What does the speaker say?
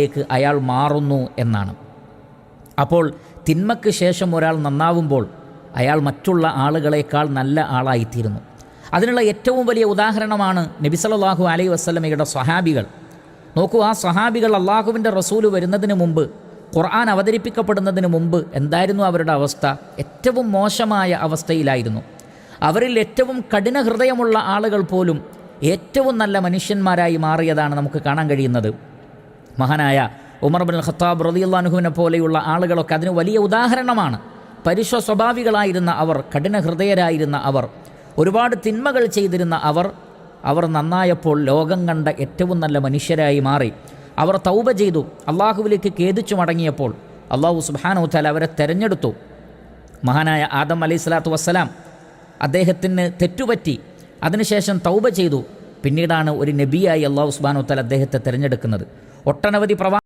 ലേക്ക് അയാൾ മാറുന്നു എന്നാണ്. അപ്പോൾ തിന്മയ്ക്ക് ശേഷം ഒരാൾ നന്നാവുമ്പോൾ അയാൾ മറ്റുള്ള ആളുകളെക്കാൾ നല്ല ആളായിത്തീരുന്നു. അതിനുള്ള ഏറ്റവും വലിയ ഉദാഹരണമാണ് നബിസലാഹു അലൈ വസ്ലമയുടെ സ്വഹാബികൾ. നോക്കൂ ആ സ്വഹാബികൾ അള്ളാഹുവിന്റെ റസൂൽ വരുന്നതിന് മുമ്പ് ഖുർആൻ അവതരിപ്പിക്കപ്പെടുന്നതിന് മുമ്പ് എന്തായിരുന്നു അവരുടെ അവസ്ഥ? ഏറ്റവും മോശമായ അവസ്ഥയിലായിരുന്നു. അവരിൽ ഏറ്റവും കഠിന ഹൃദയമുള്ള ആളുകൾ പോലും ഏറ്റവും നല്ല മനുഷ്യന്മാരായി മാറിയതാണ് നമുക്ക് കാണാൻ കഴിയുന്നത്. മഹാനായ ഉമർ ബിൻ ഖത്താബ് റളിയല്ലാഹുവിനെ പോലെയുള്ള ആളുകളൊക്കെ അതിന് വലിയ ഉദാഹരണമാണ്. പരുഷ സ്വഭാവികളായിരുന്ന അവർ കഠിന ഹൃദയരായിരുന്ന അവർ ഒരുപാട് തിന്മകൾ ചെയ്തിരുന്ന അവർ അവർ നന്നായപ്പോൾ ലോകം കണ്ട ഏറ്റവും നല്ല മനുഷ്യരായി മാറി. അവർ തൗബ ചെയ്തു അള്ളാഹുവിലേക്ക് ഖേദിച്ചു മടങ്ങിയപ്പോൾ അള്ളാഹു സുബാനു താല അവരെ തെരഞ്ഞെടുത്തു. മഹാനായ ആദം അലൈഹി സ്വലാത്തു വസ്സലാം അദ്ദേഹത്തിന് തെറ്റുപറ്റി അതിനുശേഷം തൗബ ചെയ്തു. പിന്നീടാണ് ഒരു നബിയായി അള്ളാഹു ഉസ്ബാനോത്തൽ അദ്ദേഹത്തെ തിരഞ്ഞെടുക്കുന്നത്. ഒട്ടനവധി പ്രവാ